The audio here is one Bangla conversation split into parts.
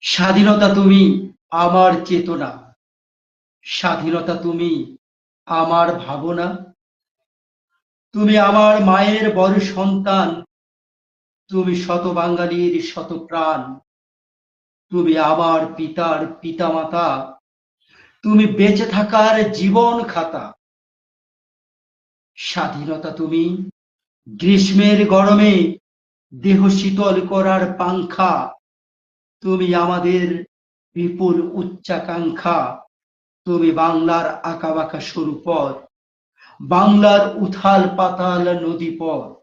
স্বাধীনতা তুমি আমার চেতনা। স্বাধীনতা তুমি আমার ভাবনা। তুমি আমার মায়ের বড় সন্তান। তুমি শত বাঙালির শত প্রাণ। তুমি আমার পিতার পিতামাতা। তুমি বেঁচে থাকার জীবন খাতা। স্বাধীনতা তুমি গ্রীষ্মের গরমে দেহ শীতল করার পাংখা। তুমি আমাদের বিপুল উচ্চাকাঙ্ক্ষা। তুমি বাংলার আঁকাবাঁকা সরু পথ বাংলার উথাল পাতাল নদী পথ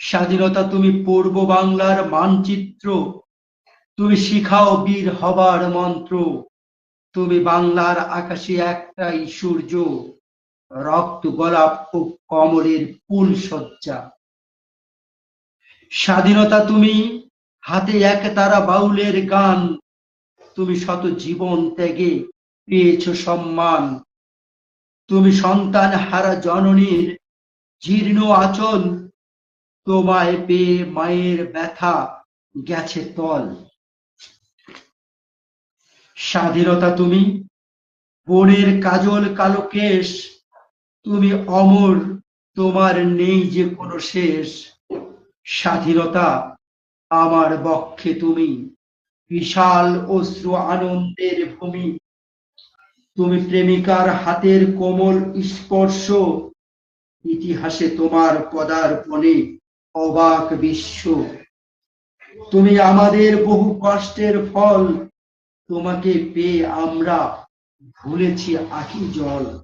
স্বাধীনতা তুমি পূর্ব বাংলার মানচিত্র, তুমি শিখাও বীর হবার মন্ত্র। তুমি বাংলার আকাশে একটাই সূর্য, রক্ত, গোলাপ ও কমলের ফুল সজ্জা। স্বাধীনতা তুমি হাতে এক তারা বাউলের গান। তুমি শত জীবন ত্যাগে পেয়েছ সম্মান। তুমি সন্তান হারা জননীর জীর্ণ আচল। তোমায় পেয়ে মায়ের ব্যথা গেছে তল। স্বাধীনতা তুমি, বনের কাজল কালো কেশ। তুমি অমর, তোমার নেই যে কোনো শেষ। স্বাধীনতা আমার বক্ষে তুমি। বিশাল অশ্রু আনন্দের ভূমি। তুমি প্রেমিকার হাতের কোমল স্পর্শ। ইতিহাসে তোমার পদার্পণে অবাক বিশ্ব। তুমি আমাদের বহু কষ্টের ফল। তোমাকে পেয়ে আমরা ভুলেছি আখি জল।